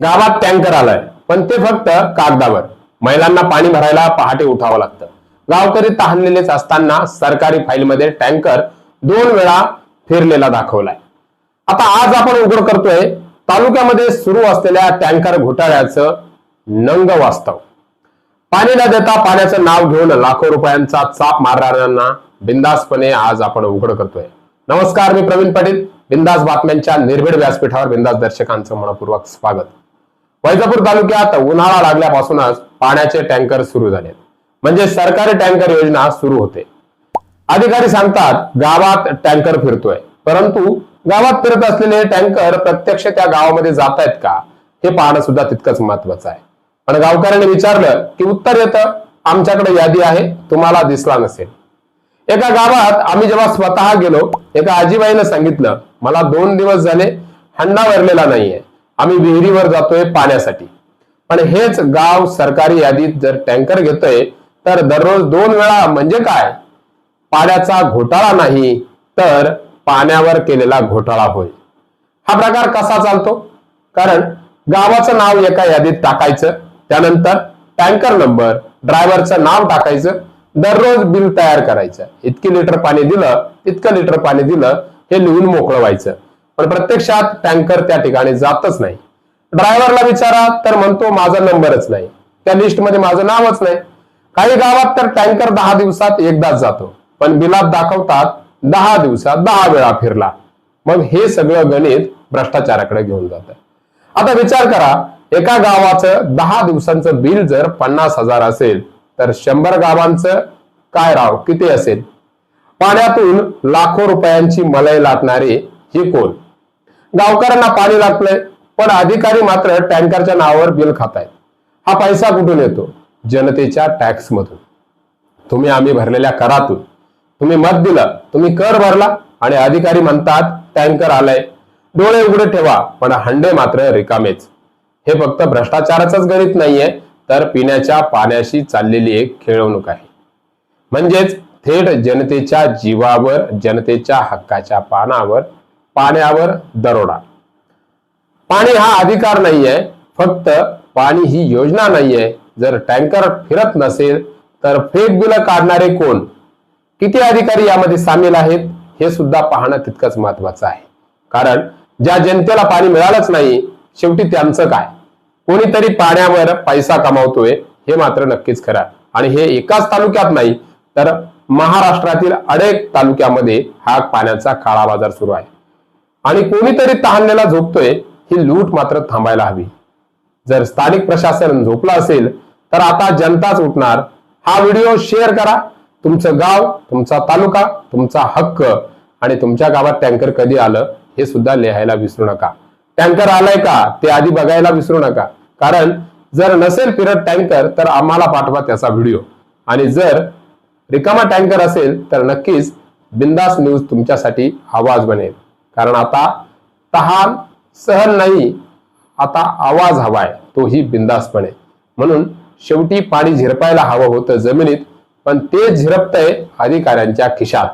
गावात टँकर आलाय. पण ते फक्त कागदावर. महिलांना पाणी भरायला पहाटे उठावं लागतं. गावकरी तहानलेलेच असताना सरकारी फाईलमध्ये टँकर दोन वेळा फिरलेला दाखवलाय. आता आज आपण उघड करतोय तालुक्यामध्ये सुरू असलेल्या टँकर घोटाळ्याचं नंग वास्तव. पाणी न देता पाण्याचं नाव घेऊन लाखो रुपयांचा चाप मारणाऱ्यांना बिंदासपणे आज आपण उघड करतोय. नमस्कार मी प्रवीण पाटील. बिंदास बातम्यांच्या निर्भीड व्यासपीठावर बिंदास दर्शकांचं मनपूर्वक स्वागत. वैजापूर तालुक्यात उन्हाळा लागल्यापासूनच पाण्याचे टँकर सुरू झाले. म्हणजे सरकारी टँकर योजना सुरू होते. अधिकारी सांगतात गावात टँकर फिरतोय. परंतु गावात फिरत असलेले टँकर प्रत्यक्ष त्या गावामध्ये जात आहेत का? हे पाहणं सुद्धा तितकंच महत्वाचं आहे. पण गावकऱ्यांनी विचारलं की उत्तर येतं. आमच्याकडे यादी आहे. तुम्हाला दिसला नसेल. एका गावात आम्ही जेव्हा स्वतः गेलो एका आजीबाईनं सांगितलं मला दोन दिवस झाले हंडा भरलेला नाहीये. आम्ही विहिरीवर जातोय पाण्यासाठी. पण हेच गाव सरकारी यादीत जर टँकर घेतोय तर दररोज दोन वेळा म्हणजे काय? पाण्याचा घोटाळा नाही तर पाण्यावर केलेला घोटाळा होय. हा प्रकार कसा चालतो? कारण गावाचं नाव एका यादीत टाकायचं त्यानंतर टँकर नंबर ड्रायव्हरचं नाव टाकायचं दररोज बिल तयार करायचं. इतकी लिटर पाणी दिलं इतकं लिटर पाणी दिलं हे लिहून मोकळं व्हायचं. पण प्रत्यक्षात टँकर त्या ठिकाणी जातच नाही. ड्रायव्हरला विचारा तर म्हणतो माझा नंबरच नाही. त्या लिस्टमध्ये माझं नावच नाही. काही गावात तर टँकर दहा दिवसात एकदाच जातो. पण बिलात दाखवतात दहा दिवसात दहा वेळा फिरला. मग हे सगळं गणित भ्रष्टाचाराकडे घेऊन जात. आता विचार करा एका गावाचं दहा दिवसांचं बिल जर पन्नास हजार असेल तर शंभर गावांचं काय राव किती असेल? पाण्यातून लाखो रुपयांची मलई लाटणारी ही कोण? गावकऱ्यांना पाणी लागतंय पण अधिकारी मात्र टँकरच्या नावावर बिल खातायत. हा पैसा कुठून येतो? जनतेच्या टॅक्स मधून तुम्ही आम्ही भरलेल्या करातून. तुम्ही मत दिलं तुम्ही कर भरला आणि अधिकारी म्हणतात टँकर आलाय. डोळे उघडे ठेवा पण हंडे मात्र रिकामेच. हे फक्त भ्रष्टाचाराचंच गणित नाहीये तर पिण्याच्या पाण्याशी चाललेली एक खेळवणूक आहे. म्हणजेच थेट जनतेच्या जीवावर जनतेच्या हक्काच्या पानावर पाण्यावर दरोडा. पाणी हा अधिकार नाहीये फक्त पाणी ही योजना नाहीये. जर टँकर फिरत नसेल तर फेक बिल काढणारे कोण? किती अधिकारी यामध्ये सामील आहेत हे सुद्धा पाहणं तितकंच महत्वाचं आहे. कारण ज्या जनतेला पाणी मिळालंच नाही शेवटी त्यांचं काय? कोणीतरी पाण्यावर पैसा कमावतोय हे मात्र नक्कीच खरं आणि हे एकाच तालुक्यात नाही तर महाराष्ट्रातील अनेक तालुक्यामध्ये हा पाण्याचा काळा बाजार सुरू आहे. आणि कोणीतरी तहानलेला झोपतोय ही लूट मात्र थांबायला हवी. जर स्थानिक प्रशासन झोपलं असेल तर आता जनताच उठणार. हा व्हिडिओ शेअर करा. तुमचं गाव तुमचा तालुका तुमचा हक्क आणि तुमच्या गावात टँकर कधी आलं हे सुद्धा लिहायला विसरू नका. टँकर आलाय का ते आधी बघायला विसरू नका. कारण जर नसेल फिरत टँकर तर आम्हाला पाठवा त्याचा व्हिडिओ. आणि जर रिकामा टँकर असेल तर नक्कीच बिंदास न्यूज तुमच्यासाठी आवाज बनेल. कारण आता तहान सहन नाही आता आवाज हवाय तोही बिंदासपणे. म्हणून शेवटी पाणी झिरपायला हवं होतं जमिनीत पण ते झिरपतंय अधिकाऱ्यांच्या खिशात.